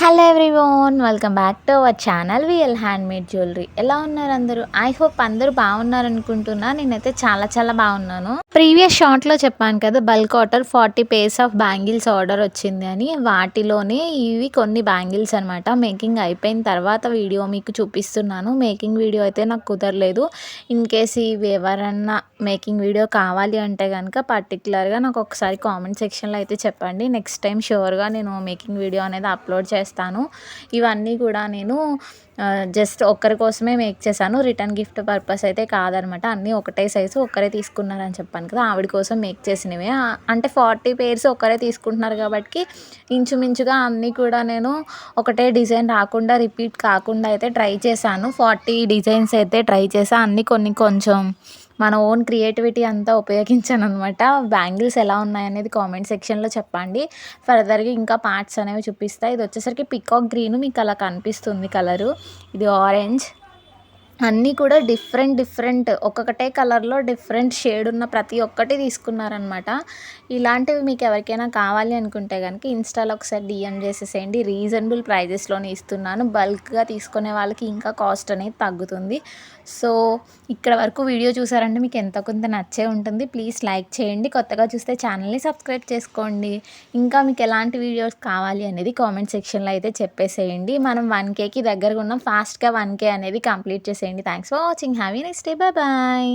Hello everyone welcome back to our channel VL handmade jewellery ఎలా ఉన్నారు అందరూ? I hope అందరూ బాగున్నారు అనుకుంటున్నా నేనైతే చాలా చాలా బాగున్నాను. ప్రీవియస్ షార్ట్లో చెప్పాను కదా bulk order forty pairs of bangles order వచ్చింది అని. వాటిలోనే ఇవి కొన్ని బ్యాంగిల్స్ అనమాట మేకింగ్ అయిపోయిన తర్వాత వీడియో మీకు చూపిస్తున్నాను. మేకింగ్ వీడియో అయితే నాకు కుదరలేదు. ఇన్ కేస్ ఇవి ఎవరన్నా మేకింగ్ వీడియో కావాలి అంటే కనుక పర్టికులర్గా నాకు ఒకసారి కామెంట్ సెక్షన్లో అయితే చెప్పండి. నెక్స్ట్ టైం షూర్గా నేను మేకింగ్ వీడియో అనేది అప్లోడ్ చేస్తాను. ఇవన్నీ కూడా నేను జస్ట్ ఒక్కరి కోసమే మేక్ చేశాను. రిటర్న్ గిఫ్ట్ పర్పస్ అయితే కాదనమాట. అన్నీ ఒకటే సైజు ఒక్కరే తీసుకున్నారని చెప్పాను కదా ఆవిడ కోసం మేక్ చేసినవి. అంటే ఫార్టీ పేర్స్ ఒక్కరే తీసుకుంటున్నారు కాబట్టి ఇంచుమించుగా అన్నీ కూడా నేను ఒకటే డిజైన్ రాకుండా రిపీట్ కాకుండా అయితే ట్రై చేశాను. ఫార్టీ డిజైన్స్ అయితే ట్రై చేశాను అన్నీ కొన్ని కొంచెం మన ఓన్ క్రియేటివిటీ అంతా ఉపయోగించాను అనమాట బ్యాంగిల్స్ ఎలా ఉన్నాయనేది కామెంట్ సెక్షన్లో చెప్పండి. ఫర్దర్గా ఇంకా పార్ట్స్ అనేవి చూపిస్తాయి ఇది వచ్చేసరికి పికాక్ గ్రీన్ మీకు అలా కనిపిస్తుంది కలరు ఇది ఆరెంజ్ అన్నీ కూడా డిఫరెంట్ డిఫరెంట్. ఒక్కొక్కటే కలర్లో డిఫరెంట్ షేడ్ ఉన్న ప్రతి ఒక్కటి తీసుకున్నారనమాట ఇలాంటివి మీకు ఎవరికైనా కావాలి అనుకుంటే కనుక ఇన్స్టాలో ఒకసారి డిఎం చేసేసేయండి. రీజనబుల్ ప్రైజెస్లోనే ఇస్తున్నాను. బల్క్గా తీసుకునే వాళ్ళకి ఇంకా కాస్ట్ అనేది తగ్గుతుంది. సో ఇక్కడ వరకు వీడియో చూసారంటే మీకు ఎంత కొంత నచ్చే ఉంటుంది. ప్లీజ్ లైక్ చేయండి. కొత్తగా చూస్తే ఛానల్ని సబ్స్క్రైబ్ చేసుకోండి. ఇంకా మీకు ఎలాంటి వీడియోస్ కావాలి అనేది కామెంట్ సెక్షన్లో అయితే చెప్పేసేయండి. మనం వన్ కేకి దగ్గరగా ఉన్నాం. ఫాస్ట్గా వన్ కే అనేది కంప్లీట్ చేసేయండి. చేయండి. Thanks for watching have a next day bye bye